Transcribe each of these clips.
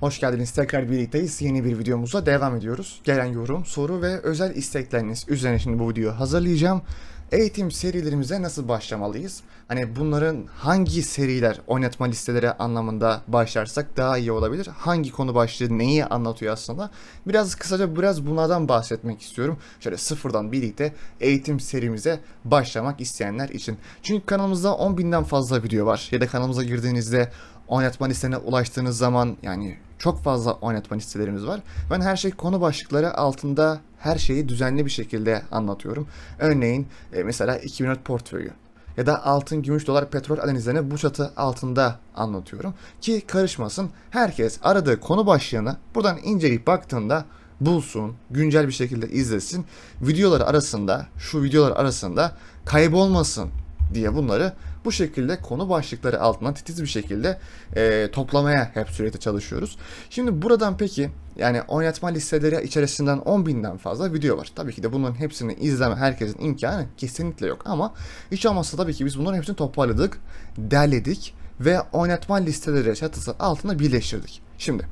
Hoş geldiniz. Tekrar birlikteyiz. Yeni bir videomuza devam ediyoruz. Gelen yorum, soru ve özel istekleriniz üzerine şimdi bu videoyu hazırlayacağım. Eğitim serilerimize nasıl başlamalıyız? Hani bunların hangi seriler oynatma listeleri anlamında başlarsak daha iyi olabilir? Hangi konu başlığı neyi anlatıyor aslında? Biraz kısaca biraz bunlardan bahsetmek istiyorum. Şöyle sıfırdan birlikte eğitim serimize başlamak isteyenler için. Çünkü kanalımızda 10.000'den fazla video var. Ya da kanalımıza girdiğinizde oynatma listelerine ulaştığınız zaman yani çok fazla oynatma listelerimiz var. Ben her şey konu başlıkları altında her şeyi düzenli bir şekilde anlatıyorum. Örneğin e, mesela 2004 portföyü ya da altın, gümüş, dolar, petrol analizlerini bu çatı altında anlatıyorum. Ki karışmasın herkes aradığı konu başlığını buradan inceleyip baktığında bulsun, güncel bir şekilde izlesin. Videolar arasında, şu videolar arasında kaybolmasın diye bunları bu şekilde konu başlıkları altına titiz bir şekilde e, toplamaya hep sürekli çalışıyoruz. Şimdi buradan peki yani oynatma listeleri içerisinden 10 binden fazla video var. Tabii ki de bunların hepsini izleme herkesin imkanı kesinlikle yok ama hiç olmazsa tabii ki biz bunların hepsini toparladık, derledik ve oynatma listeleri çatısı altına birleştirdik. Şimdi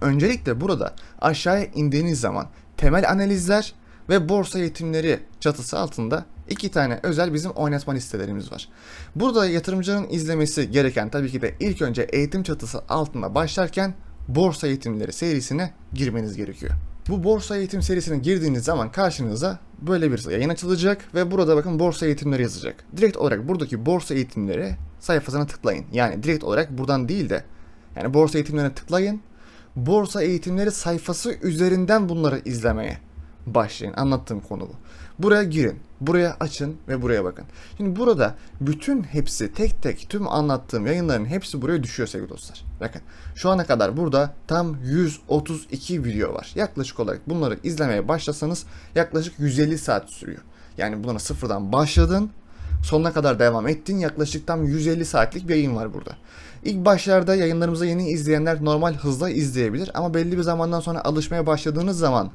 öncelikle burada aşağıya indiğiniz zaman temel analizler ve borsa eğitimleri çatısı altında iki tane özel bizim oynatma listelerimiz var. Burada yatırımcının izlemesi gereken tabii ki de ilk önce eğitim çatısı altında başlarken borsa eğitimleri serisine girmeniz gerekiyor. Bu borsa eğitim serisine girdiğiniz zaman karşınıza böyle bir yayın açılacak ve burada bakın borsa eğitimleri yazacak. Direkt olarak buradaki borsa eğitimleri sayfasına tıklayın. Yani direkt olarak buradan değil de yani borsa eğitimlerine tıklayın. Borsa eğitimleri sayfası üzerinden bunları izlemeye başlayın. Anlattığım konu bu. Buraya girin, buraya açın ve buraya bakın. Şimdi burada bütün hepsi tek tek tüm anlattığım yayınların hepsi buraya düşüyor sevgili dostlar. Bakın şu ana kadar burada tam 132 video var. Yaklaşık olarak bunları izlemeye başlasanız yaklaşık 150 saat sürüyor. Yani buna sıfırdan başladın sonuna kadar devam ettin. Yaklaşık tam 150 saatlik bir yayın var burada. İlk başlarda yayınlarımızı yeni izleyenler normal hızla izleyebilir ama belli bir zamandan sonra alışmaya başladığınız zaman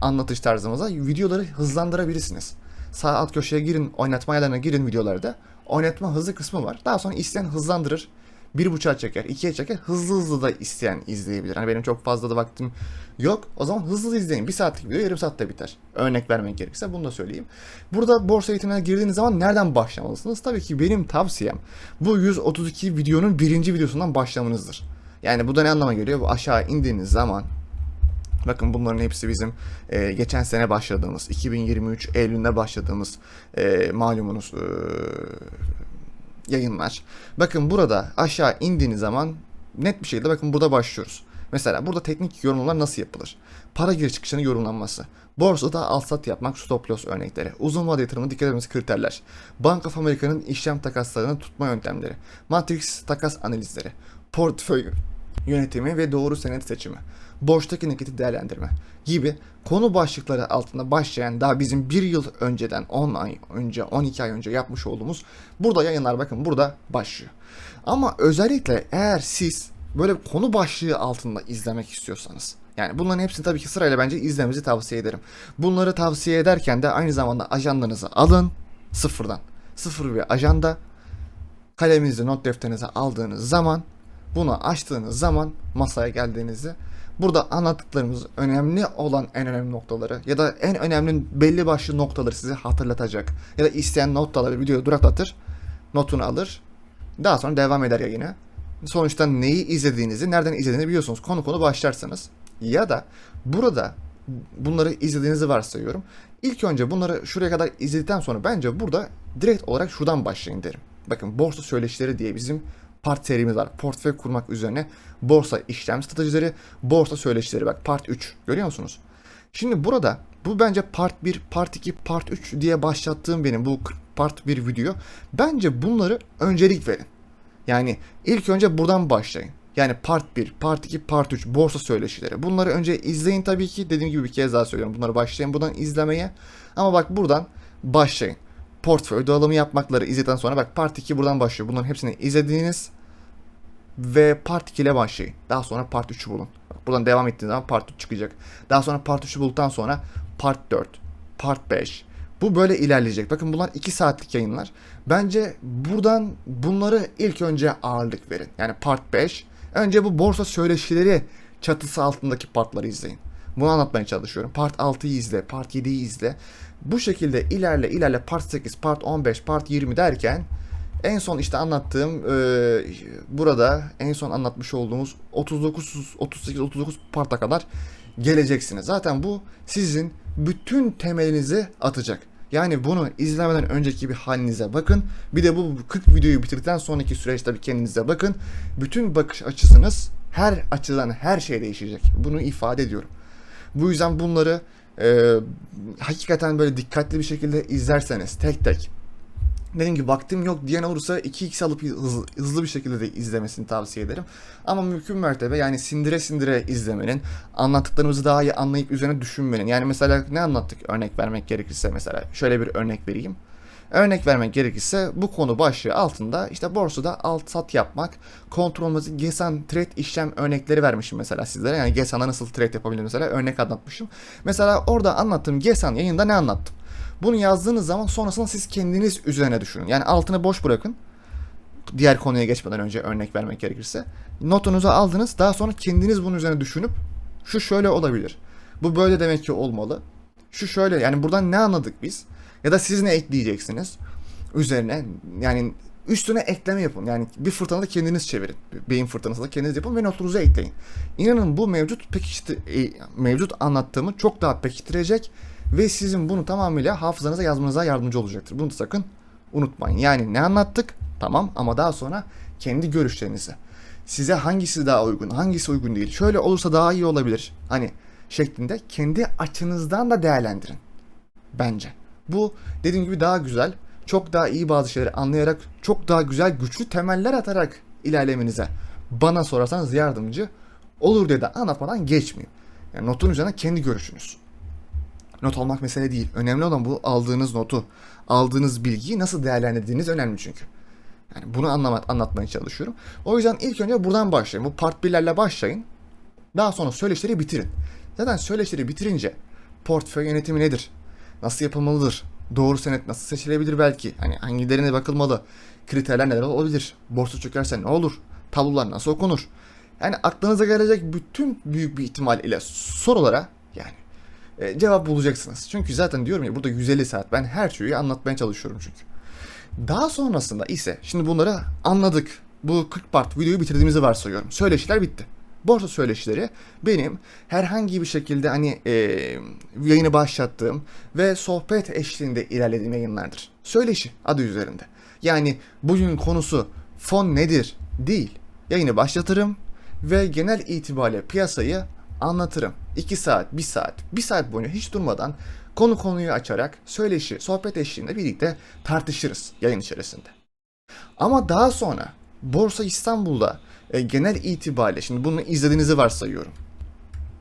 anlatış tarzımıza videoları hızlandırabilirsiniz. Sağ alt köşeye girin, oynatma ayarlarına girin videolarda. Oynatma hızlı kısmı var. Daha sonra isteyen hızlandırır. Bir buçuğa çeker, ikiye çeker. Hızlı hızlı da isteyen izleyebilir. Hani benim çok fazla da vaktim yok. O zaman hızlı hızlı izleyin. Bir saatlik video yarım saatte biter. Örnek vermek gerekirse bunu da söyleyeyim. Burada borsa eğitimine girdiğiniz zaman nereden başlamalısınız? Tabii ki benim tavsiyem bu 132 videonun birinci videosundan başlamanızdır. Yani bu da ne anlama geliyor? Bu aşağı indiğiniz zaman Bakın bunların hepsi bizim e, geçen sene başladığımız, 2023 Eylül'de başladığımız e, malumunuz e, yayınlar. Bakın burada aşağı indiğiniz zaman net bir şekilde bakın burada başlıyoruz. Mesela burada teknik yorumlar nasıl yapılır? Para giriş çıkışının yorumlanması. Borsada al sat yapmak stop loss örnekleri. Uzun vade yatırımı dikkat etmesi kriterler. Bank of America'nın işlem takaslarını tutma yöntemleri. Matrix takas analizleri. Portföy yönetimi ve doğru senet seçimi borçtaki nakiti değerlendirme gibi konu başlıkları altında başlayan daha bizim bir yıl önceden 10 ay önce 12 ay önce yapmış olduğumuz burada yayınlar bakın burada başlıyor. Ama özellikle eğer siz böyle konu başlığı altında izlemek istiyorsanız yani bunların hepsini tabii ki sırayla bence izlemenizi tavsiye ederim. Bunları tavsiye ederken de aynı zamanda ajandanızı alın sıfırdan. Sıfır bir ajanda kaleminizi not defterinize aldığınız zaman bunu açtığınız zaman masaya geldiğinizde Burada anlattıklarımız önemli olan en önemli noktaları ya da en önemli belli başlı noktaları size hatırlatacak. Ya da isteyen not alır, videoyu duraklatır, notunu alır. Daha sonra devam eder yayına. Sonuçta neyi izlediğinizi, nereden izlediğinizi biliyorsunuz. Konu konu başlarsanız. Ya da burada bunları izlediğinizi varsayıyorum. İlk önce bunları şuraya kadar izledikten sonra bence burada direkt olarak şuradan başlayın derim. Bakın borsa söyleşileri diye bizim part serimiz var. Portföy kurmak üzerine borsa işlem stratejileri, borsa söyleşileri bak part 3. Görüyor musunuz? Şimdi burada bu bence part 1, part 2, part 3 diye başlattığım benim bu part 1 video. Bence bunları öncelik verin. Yani ilk önce buradan başlayın. Yani part 1, part 2, part 3 borsa söyleşileri. Bunları önce izleyin tabii ki. Dediğim gibi bir kez daha söylüyorum. Bunları başlayın buradan izlemeye. Ama bak buradan başlayın portföy dağılımı yapmakları izledikten sonra bak part 2 buradan başlıyor. Bunların hepsini izlediğiniz ve part 2 ile başlayın. Daha sonra part 3'ü bulun. Buradan devam ettiğiniz zaman part 3 çıkacak. Daha sonra part 3'ü bulduktan sonra part 4, part 5. Bu böyle ilerleyecek. Bakın bunlar 2 saatlik yayınlar. Bence buradan bunları ilk önce ağırlık verin. Yani part 5 Önce bu borsa söyleşileri çatısı altındaki partları izleyin. Bunu anlatmaya çalışıyorum. Part 6'yı izle, Part 7'yi izle. Bu şekilde ilerle ilerle Part 8, Part 15, Part 20 derken en son işte anlattığım e, burada en son anlatmış olduğumuz 39 38 39 parta kadar geleceksiniz. Zaten bu sizin bütün temelinizi atacak. Yani bunu izlemeden önceki bir halinize bakın. Bir de bu 40 videoyu bitirdikten sonraki süreçte bir kendinize bakın. Bütün bakış açısınız her açıdan her şey değişecek. Bunu ifade ediyorum. Bu yüzden bunları e, hakikaten böyle dikkatli bir şekilde izlerseniz tek tek dediğim gibi vaktim yok diyen olursa 2x alıp hızlı, hızlı bir şekilde de izlemesini tavsiye ederim. Ama mümkün mertebe yani sindire sindire izlemenin, anlattıklarımızı daha iyi anlayıp üzerine düşünmenin. Yani mesela ne anlattık örnek vermek gerekirse mesela şöyle bir örnek vereyim. Örnek vermek gerekirse bu konu başlığı altında işte borsada alt sat yapmak, kontrolümüzü GESAN trade işlem örnekleri vermişim mesela sizlere. Yani GESAN'a nasıl trade yapabilir mesela örnek anlatmışım. Mesela orada anlattığım GESAN yayında ne anlattım? Bunu yazdığınız zaman sonrasında siz kendiniz üzerine düşünün. Yani altını boş bırakın. Diğer konuya geçmeden önce örnek vermek gerekirse. Notunuzu aldınız. Daha sonra kendiniz bunun üzerine düşünüp şu şöyle olabilir. Bu böyle demek ki olmalı. Şu şöyle yani buradan ne anladık biz? Ya da siz ne ekleyeceksiniz? Üzerine yani üstüne ekleme yapın. Yani bir fırtınada kendiniz çevirin. Beyin fırtınası da kendiniz yapın ve notunuzu ekleyin. İnanın bu mevcut pekişti, e, mevcut anlattığımı çok daha pekiştirecek ve sizin bunu tamamıyla hafızanıza yazmanıza yardımcı olacaktır. Bunu da sakın unutmayın. Yani ne anlattık? Tamam ama daha sonra kendi görüşlerinizi. Size hangisi daha uygun, hangisi uygun değil. Şöyle olursa daha iyi olabilir. Hani şeklinde kendi açınızdan da değerlendirin. Bence. Bu dediğim gibi daha güzel. Çok daha iyi bazı şeyleri anlayarak, çok daha güzel, güçlü temeller atarak ilerlemenize bana sorarsanız yardımcı olur diye de anlatmadan geçmeyeyim. Yani notun üzerine kendi görüşünüz. Not almak mesele değil. Önemli olan bu aldığınız notu, aldığınız bilgiyi nasıl değerlendirdiğiniz önemli çünkü. Yani bunu anlamak, anlatmaya çalışıyorum. O yüzden ilk önce buradan başlayın. Bu part 1'lerle başlayın. Daha sonra söyleşileri bitirin. Zaten söyleşileri bitirince portföy yönetimi nedir? Nasıl yapılmalıdır? Doğru senet nasıl seçilebilir belki? Hani hangilerine bakılmalı? Kriterler neler olabilir? Borsa çökerse ne olur? Tablolar nasıl okunur? Yani aklınıza gelecek bütün büyük bir ihtimal ile sorulara yani e, cevap bulacaksınız. Çünkü zaten diyorum ya burada 150 saat ben her şeyi anlatmaya çalışıyorum çünkü. Daha sonrasında ise şimdi bunları anladık. Bu 40 part videoyu bitirdiğimizi varsayıyorum. Söyleşiler bitti. Borsa söyleşileri benim herhangi bir şekilde hani e, yayını başlattığım ve sohbet eşliğinde ilerlediğim yayınlardır. Söyleşi adı üzerinde. Yani bugün konusu fon nedir değil. Yayını başlatırım ve genel itibariyle piyasayı anlatırım. 2 saat, 1 saat, 1 saat boyunca hiç durmadan konu konuyu açarak söyleşi, sohbet eşliğinde birlikte tartışırız yayın içerisinde. Ama daha sonra Borsa İstanbul'da e, genel itibariyle şimdi bunu izlediğinizi varsayıyorum.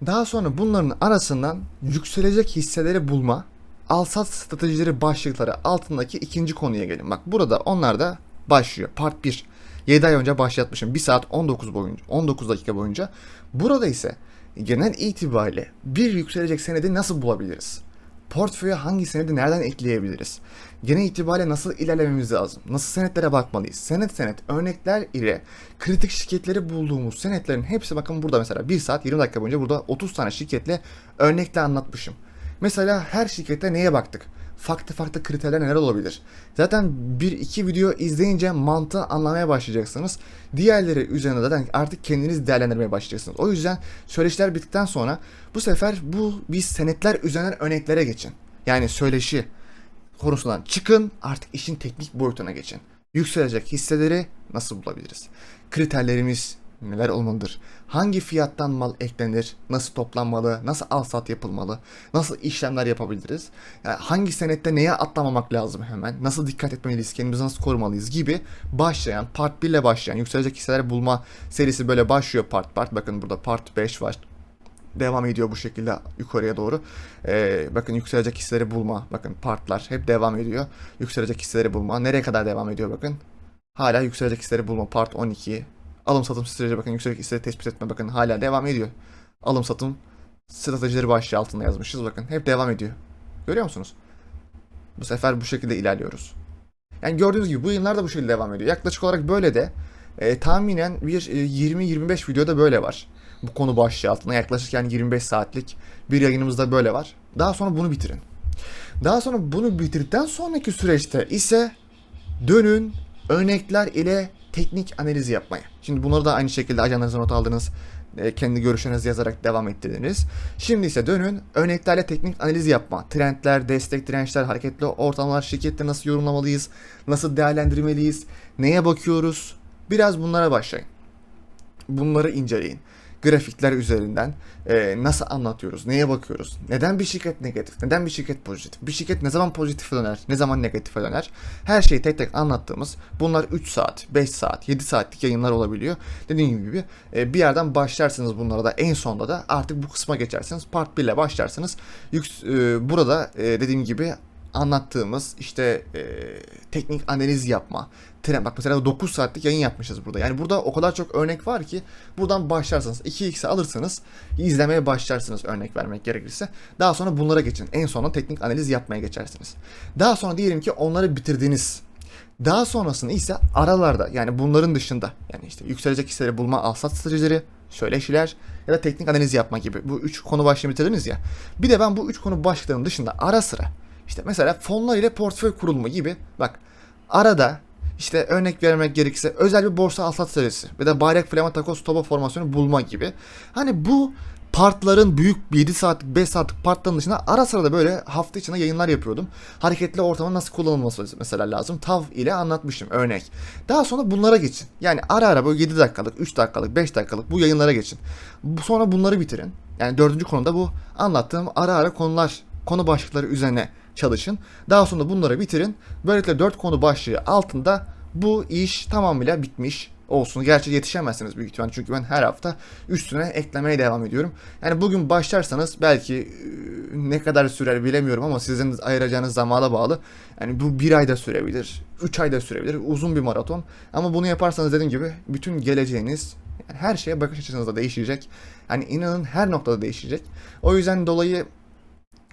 Daha sonra bunların arasından yükselecek hisseleri bulma, alsat stratejileri başlıkları altındaki ikinci konuya gelin. Bak burada onlar da başlıyor. Part 1. 7 ay önce başlatmışım. 1 saat 19 boyunca, 19 dakika boyunca. Burada ise genel itibariyle bir yükselecek senedi nasıl bulabiliriz? Portföye hangi senedi nereden ekleyebiliriz? Genel itibariyle nasıl ilerlememiz lazım? Nasıl senetlere bakmalıyız? Senet senet örnekler ile kritik şirketleri bulduğumuz senetlerin hepsi bakın burada mesela 1 saat 20 dakika boyunca burada 30 tane şirketle örnekle anlatmışım. Mesela her şirkette neye baktık? Farklı farklı kriterler neler olabilir? Zaten bir iki video izleyince mantığı anlamaya başlayacaksınız. Diğerleri üzerine zaten artık kendiniz değerlendirmeye başlayacaksınız. O yüzden söyleşiler bittikten sonra bu sefer bu biz senetler üzerinden örneklere geçin. Yani söyleşi konusundan çıkın artık işin teknik boyutuna geçin. Yükselecek hisseleri nasıl bulabiliriz? Kriterlerimiz neler olmalıdır? Hangi fiyattan mal eklenir? Nasıl toplanmalı? Nasıl al sat yapılmalı? Nasıl işlemler yapabiliriz? Yani hangi senette neye atlamamak lazım hemen? Nasıl dikkat etmeliyiz? Kendimizi nasıl korumalıyız? Gibi başlayan, part 1 ile başlayan yükselecek hisseler bulma serisi böyle başlıyor part part. Bakın burada part 5 var. Devam ediyor bu şekilde yukarıya doğru. Ee, bakın yükselecek hisseleri bulma. Bakın partlar hep devam ediyor. Yükselecek hisseleri bulma. Nereye kadar devam ediyor bakın. Hala yükselecek hisseleri bulma. Part 12. Alım satım strateji bakın yüksek hisseleri tespit etme bakın hala devam ediyor. Alım satım stratejileri başlığı altında yazmışız bakın hep devam ediyor. Görüyor musunuz? Bu sefer bu şekilde ilerliyoruz. Yani gördüğünüz gibi bu yayınlar da bu şekilde devam ediyor. Yaklaşık olarak böyle de E, tahminen bir e, 20-25 videoda böyle var. Bu konu başlığı altında yaklaşık yani 25 saatlik bir yayınımızda böyle var. Daha sonra bunu bitirin. Daha sonra bunu bitirdikten sonraki süreçte ise dönün örnekler ile teknik analiz yapmaya. Şimdi bunları da aynı şekilde ajanlarınıza not aldınız. e, Kendi görüşlerinizi yazarak devam ettirdiniz. Şimdi ise dönün örneklerle teknik analiz yapma. Trendler, destek dirençler, hareketli ortamlar, şirkette nasıl yorumlamalıyız, nasıl değerlendirmeliyiz, neye bakıyoruz. Biraz bunlara başlayın. Bunları inceleyin. Grafikler üzerinden e, nasıl anlatıyoruz, neye bakıyoruz, neden bir şirket negatif, neden bir şirket pozitif, bir şirket ne zaman pozitife döner, ne zaman negatife döner, her şeyi tek tek anlattığımız bunlar 3 saat, 5 saat, 7 saatlik yayınlar olabiliyor. Dediğim gibi e, bir yerden başlarsınız bunlara da en sonda da artık bu kısma geçersiniz. Part 1 ile başlarsınız. Yüks, e, burada e, dediğim gibi anlattığımız işte e, teknik analiz yapma. Tren, bak mesela 9 saatlik yayın yapmışız burada. Yani burada o kadar çok örnek var ki buradan başlarsınız. 2x'e alırsınız. izlemeye başlarsınız örnek vermek gerekirse. Daha sonra bunlara geçin. En sona teknik analiz yapmaya geçersiniz. Daha sonra diyelim ki onları bitirdiniz. Daha sonrasında ise aralarda yani bunların dışında yani işte yükselecek hisseleri bulma alsat stratejileri, söyleşiler ya da teknik analiz yapma gibi bu üç konu başlığını bitirdiniz ya. Bir de ben bu üç konu başlıklarının dışında ara sıra işte mesela fonlar ile portföy kurulma gibi bak arada işte örnek vermek gerekirse özel bir borsa alsat stratejisi ya da bayrak flama takoz toba formasyonu bulma gibi. Hani bu partların büyük 7 saatlik 5 saatlik partların dışında ara sıra da böyle hafta içinde yayınlar yapıyordum. Hareketli ortamın nasıl kullanılması mesela lazım. TAV ile anlatmıştım örnek. Daha sonra bunlara geçin. Yani ara ara böyle 7 dakikalık, 3 dakikalık, 5 dakikalık bu yayınlara geçin. Sonra bunları bitirin. Yani dördüncü konuda bu anlattığım ara ara konular, konu başlıkları üzerine çalışın. Daha sonra bunları bitirin. Böylelikle 4 konu başlığı altında bu iş tamamıyla bitmiş olsun. Gerçi yetişemezsiniz büyük ihtimal çünkü ben her hafta üstüne eklemeye devam ediyorum. Yani bugün başlarsanız belki e, ne kadar sürer bilemiyorum ama sizin ayıracağınız zamana bağlı. Yani bu bir ayda sürebilir, üç ayda sürebilir, uzun bir maraton. Ama bunu yaparsanız dediğim gibi bütün geleceğiniz yani her şeye bakış açınız da değişecek. Yani inanın her noktada değişecek. O yüzden dolayı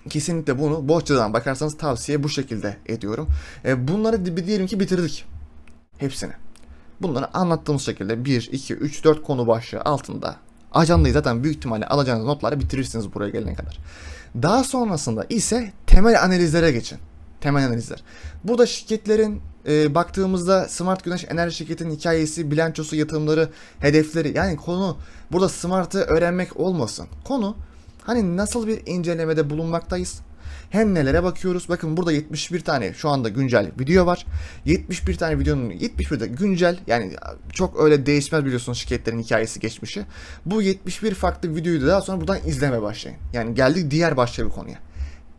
kesinlikle bunu bohçadan bakarsanız tavsiye bu şekilde ediyorum. E, bunları di- diyelim ki bitirdik. Hepsini. Bunları anlattığımız şekilde 1, 2, 3, 4 konu başlığı altında ajandayı zaten büyük ihtimalle alacağınız notları bitirirsiniz buraya gelene kadar. Daha sonrasında ise temel analizlere geçin. Temel analizler. Burada şirketlerin e, baktığımızda Smart Güneş Enerji Şirketi'nin hikayesi, bilançosu, yatırımları, hedefleri yani konu burada Smart'ı öğrenmek olmasın. Konu hani nasıl bir incelemede bulunmaktayız? Hem nelere bakıyoruz? Bakın burada 71 tane şu anda güncel video var. 71 tane videonun 71 de güncel yani çok öyle değişmez biliyorsunuz şirketlerin hikayesi geçmişi. Bu 71 farklı videoyu da daha sonra buradan izleme başlayın. Yani geldik diğer başka bir konuya.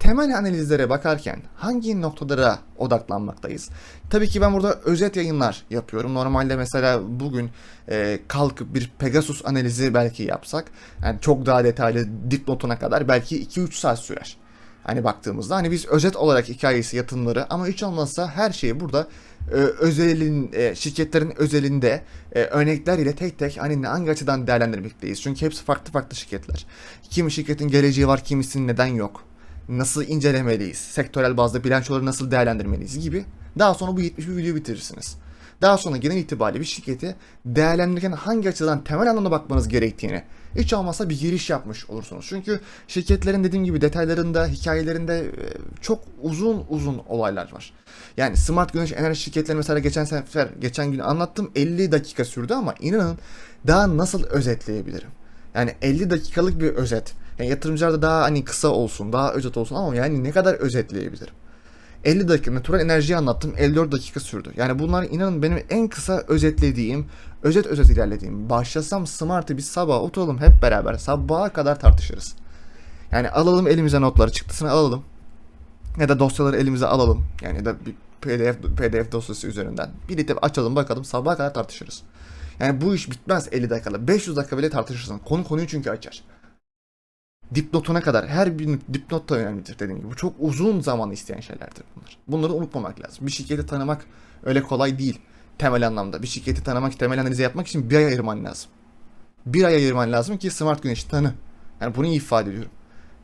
Temel analizlere bakarken hangi noktalara odaklanmaktayız? Tabii ki ben burada özet yayınlar yapıyorum. Normalde mesela bugün e, kalkıp bir Pegasus analizi belki yapsak, yani çok daha detaylı dipnotuna kadar belki 2-3 saat sürer. Hani baktığımızda hani biz özet olarak hikayesi, yatırımları ama hiç olmazsa her şeyi burada e, özelin e, şirketlerin özelinde e, örnekler ile tek tek hani hangi açıdan değerlendirmekteyiz. Çünkü hepsi farklı farklı şirketler. Kimi şirketin geleceği var, kimisinin neden yok. Nasıl incelemeliyiz? Sektörel bazda bilançoları nasıl değerlendirmeliyiz gibi. Daha sonra bu 71 videoyu bitirirsiniz. Daha sonra genel itibariyle bir şirketi değerlendirirken hangi açıdan temel anlamda bakmanız gerektiğini hiç olmazsa bir giriş yapmış olursunuz. Çünkü şirketlerin dediğim gibi detaylarında, hikayelerinde e, çok uzun uzun olaylar var. Yani Smart Güneş Enerji şirketleri mesela geçen sefer, geçen gün anlattım 50 dakika sürdü ama inanın daha nasıl özetleyebilirim? Yani 50 dakikalık bir özet. Yani yatırımcılar da daha hani kısa olsun, daha özet olsun ama yani ne kadar özetleyebilirim? 50 dakika natural enerjiyi anlattım 54 dakika sürdü. Yani bunlar inanın benim en kısa özetlediğim, özet özet ilerlediğim. Başlasam Smart'ı bir sabah oturalım hep beraber sabaha kadar tartışırız. Yani alalım elimize notları çıktısını alalım. Ya da dosyaları elimize alalım. Yani ya da bir PDF, PDF dosyası üzerinden. Birlikte açalım bakalım sabaha kadar tartışırız. Yani bu iş bitmez 50 dakikada. 500 dakika bile tartışırsın. Konu konuyu çünkü açar dipnotuna kadar her bir dipnot da önemlidir dediğim gibi. Bu çok uzun zaman isteyen şeylerdir bunlar. Bunları unutmamak lazım. Bir şirketi tanımak öyle kolay değil temel anlamda. Bir şirketi tanımak, temel analizi yapmak için bir ay ayırman lazım. Bir ay ayırman lazım ki Smart Güneş'i tanı. Yani bunu ifade ediyorum.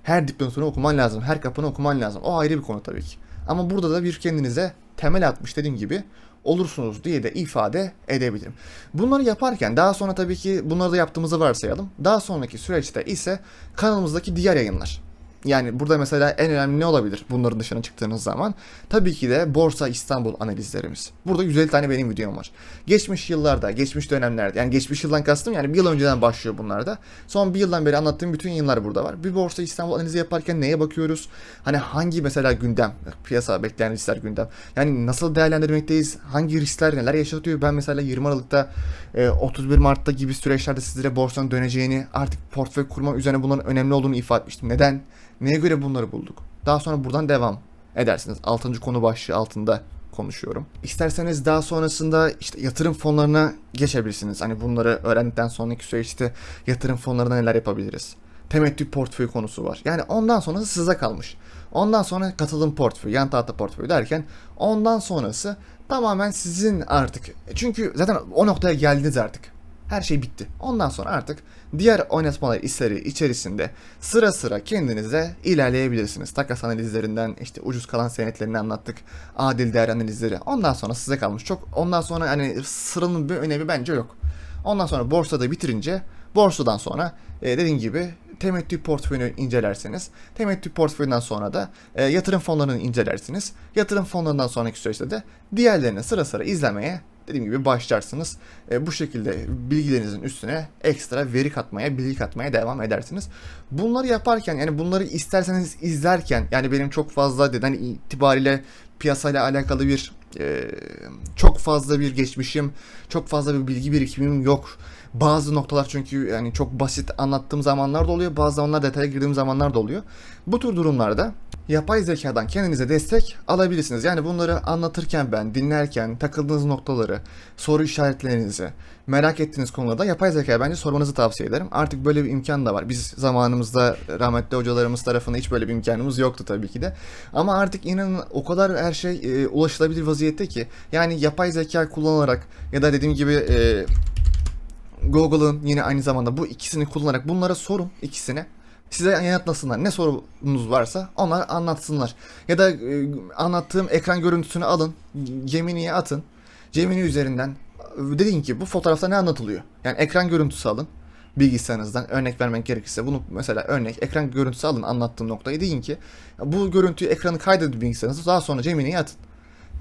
Her dipnotunu okuman lazım. Her kapını okuman lazım. O ayrı bir konu tabii ki. Ama burada da bir kendinize temel atmış dediğim gibi olursunuz diye de ifade edebilirim. Bunları yaparken daha sonra tabii ki bunları da yaptığımızı varsayalım. Daha sonraki süreçte ise kanalımızdaki diğer yayınlar. Yani burada mesela en önemli ne olabilir bunların dışına çıktığınız zaman? Tabii ki de Borsa İstanbul analizlerimiz. Burada 150 tane benim videom var. Geçmiş yıllarda, geçmiş dönemlerde yani geçmiş yıldan kastım yani bir yıl önceden başlıyor bunlar da. Son bir yıldan beri anlattığım bütün yayınlar burada var. Bir Borsa İstanbul analizi yaparken neye bakıyoruz? Hani hangi mesela gündem, piyasa bekleyen riskler gündem. Yani nasıl değerlendirmekteyiz? Hangi riskler neler yaşatıyor? Ben mesela 20 Aralık'ta e, 31 Mart'ta gibi süreçlerde sizlere borsanın döneceğini artık portföy kurma üzerine bunların önemli olduğunu ifade etmiştim. Neden? Neye göre bunları bulduk? Daha sonra buradan devam edersiniz. 6. konu başlığı altında konuşuyorum. İsterseniz daha sonrasında işte yatırım fonlarına geçebilirsiniz. Hani bunları öğrendikten sonraki süreçte yatırım fonlarına neler yapabiliriz? Temettü portföy konusu var. Yani ondan sonrası size kalmış. Ondan sonra katılım portföyü, yan tahta portföyü derken ondan sonrası tamamen sizin artık. Çünkü zaten o noktaya geldiniz artık. Her şey bitti. Ondan sonra artık diğer oynatmalar işleri içerisinde sıra sıra kendinize ilerleyebilirsiniz. Takas analizlerinden işte ucuz kalan senetlerini anlattık. Adil değer analizleri. Ondan sonra size kalmış. Çok ondan sonra hani sıranın bir önemi bence yok. Ondan sonra borsada bitirince borsadan sonra e, dediğim gibi temettü portföyünü incelerseniz, temettü portföyünden sonra da e, yatırım fonlarını incelersiniz. Yatırım fonlarından sonraki süreçte de diğerlerini sıra sıra izlemeye dediğim gibi başlarsınız. E, bu şekilde bilgilerinizin üstüne ekstra veri katmaya, bilgi katmaya devam edersiniz. Bunları yaparken yani bunları isterseniz izlerken yani benim çok fazla deden itibariyle piyasayla alakalı bir e, çok fazla bir geçmişim, çok fazla bir bilgi birikimim yok. Bazı noktalar çünkü yani çok basit anlattığım zamanlar da oluyor. Bazı zamanlar detaya girdiğim zamanlar da oluyor. Bu tür durumlarda yapay zekadan kendinize destek alabilirsiniz. Yani bunları anlatırken ben, dinlerken takıldığınız noktaları, soru işaretlerinizi, merak ettiğiniz konularda yapay zekaya bence sormanızı tavsiye ederim. Artık böyle bir imkan da var. Biz zamanımızda rahmetli hocalarımız tarafından hiç böyle bir imkanımız yoktu tabii ki de. Ama artık inanın o kadar her şey e, ulaşılabilir vaziyette ki yani yapay zeka kullanarak ya da dediğim gibi e, Google'ın yine aynı zamanda bu ikisini kullanarak bunlara sorun ikisine. Size yanıtlasınlar. Ne sorunuz varsa onlar anlatsınlar. Ya da e, anlattığım ekran görüntüsünü alın. Gemini'ye atın. Gemini üzerinden dediğin ki bu fotoğrafta ne anlatılıyor? Yani ekran görüntüsü alın bilgisayarınızdan örnek vermek gerekirse bunu mesela örnek ekran görüntüsü alın anlattığım noktayı deyin ki bu görüntüyü ekranı kaydedin bilgisayarınızda daha sonra Gemini'ye atın.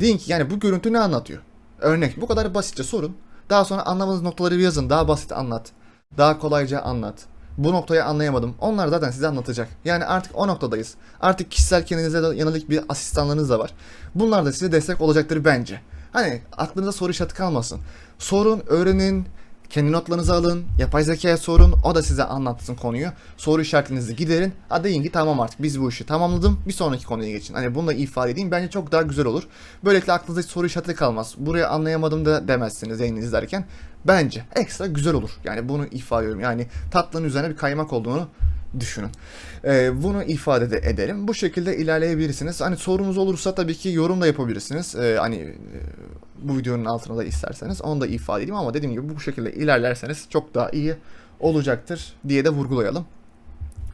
Deyin ki yani bu görüntü ne anlatıyor? Örnek bu kadar basitçe sorun. Daha sonra anlamadığınız noktaları yazın. Daha basit anlat. Daha kolayca anlat. Bu noktayı anlayamadım. Onlar zaten size anlatacak. Yani artık o noktadayız. Artık kişisel kendinize yönelik bir asistanlarınız da var. Bunlar da size destek olacaktır bence. Hani aklınıza soru işareti kalmasın. Sorun, öğrenin, kendi notlarınızı alın, yapay zekaya sorun, o da size anlatsın konuyu. Soru işaretinizi giderin. Ha deyin ki tamam artık biz bu işi tamamladım, bir sonraki konuya geçin. Hani bunu da ifade edeyim, bence çok daha güzel olur. Böylelikle aklınızda hiç soru işareti kalmaz. Buraya anlayamadım da demezsiniz yayını izlerken. Bence ekstra güzel olur. Yani bunu ifade ediyorum. Yani tatlının üzerine bir kaymak olduğunu düşünün. Ee, bunu ifade de edelim. Bu şekilde ilerleyebilirsiniz. Hani sorunuz olursa tabii ki yorum da yapabilirsiniz. Ee, hani e, bu videonun altına da isterseniz onu da ifade edeyim ama dediğim gibi bu şekilde ilerlerseniz çok daha iyi olacaktır diye de vurgulayalım.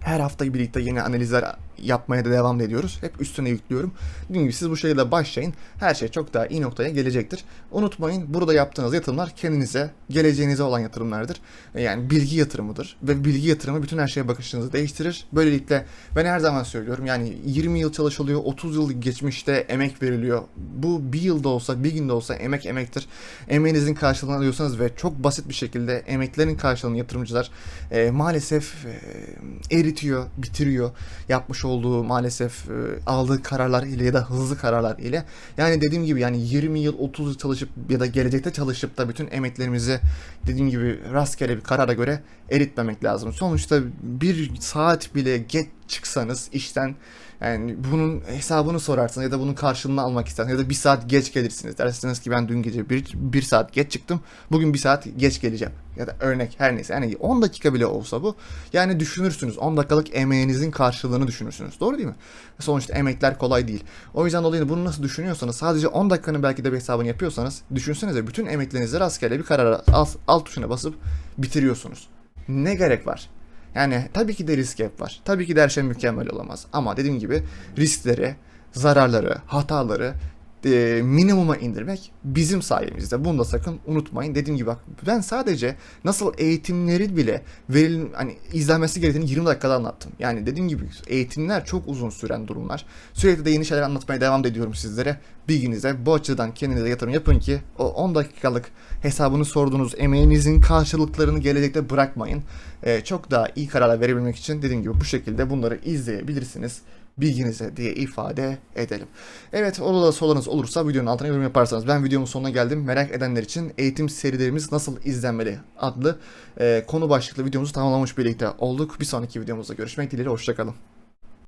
Her hafta birlikte yeni analizler yapmaya da devam ediyoruz. Hep üstüne yüklüyorum. Dediğim gibi siz bu şekilde başlayın. Her şey çok daha iyi noktaya gelecektir. Unutmayın burada yaptığınız yatırımlar kendinize, geleceğinize olan yatırımlardır. Yani bilgi yatırımıdır. Ve bilgi yatırımı bütün her şeye bakışınızı değiştirir. Böylelikle ben her zaman söylüyorum yani 20 yıl çalışılıyor, 30 yıl geçmişte emek veriliyor. Bu bir yılda olsa, bir günde olsa emek emektir. Emeğinizin karşılığını alıyorsanız ve çok basit bir şekilde emeklerin karşılığını yatırımcılar e, maalesef e, eritiyor, bitiriyor. Yapmış olduğu maalesef e, aldığı kararlar ile ya da hızlı kararlar ile. Yani dediğim gibi yani 20 yıl 30 yıl çalışıp ya da gelecekte çalışıp da bütün emeklerimizi dediğim gibi rastgele bir karara göre eritmemek lazım. Sonuçta bir saat bile geç çıksanız işten yani bunun hesabını sorarsınız ya da bunun karşılığını almak istersiniz ya da bir saat geç gelirsiniz. Dersiniz ki ben dün gece bir, bir saat geç çıktım. Bugün bir saat geç geleceğim. Ya da örnek her neyse. Yani 10 dakika bile olsa bu. Yani düşünürsünüz. 10 dakikalık emeğinizin karşılığını düşünürsünüz. Doğru değil mi? Sonuçta emekler kolay değil. O yüzden dolayı bunu nasıl düşünüyorsanız sadece 10 dakikanın belki de bir hesabını yapıyorsanız düşünsenize bütün emeklerinizi rastgele bir karara alt, alt tuşuna basıp bitiriyorsunuz. Ne gerek var? Yani tabii ki de risk hep var. Tabii ki de her şey mükemmel olamaz. Ama dediğim gibi riskleri, zararları, hataları e, minimuma indirmek bizim sayemizde. Bunu da sakın unutmayın. Dediğim gibi bak ben sadece nasıl eğitimleri bile veril hani izlenmesi gerektiğini 20 dakikada anlattım. Yani dediğim gibi eğitimler çok uzun süren durumlar. Sürekli de yeni şeyler anlatmaya devam ediyorum sizlere. Bilginize bu açıdan kendinize yatırım yapın ki o 10 dakikalık hesabını sorduğunuz emeğinizin karşılıklarını gelecekte bırakmayın. Ee, çok daha iyi kararlar verebilmek için dediğim gibi bu şekilde bunları izleyebilirsiniz bilginize diye ifade edelim. Evet orada sorularınız olursa videonun altına yorum yaparsanız ben videomun sonuna geldim. Merak edenler için eğitim serilerimiz nasıl izlenmeli adlı e, konu başlıklı videomuzu tamamlamış birlikte olduk. Bir sonraki videomuzda görüşmek dileğiyle hoşçakalın.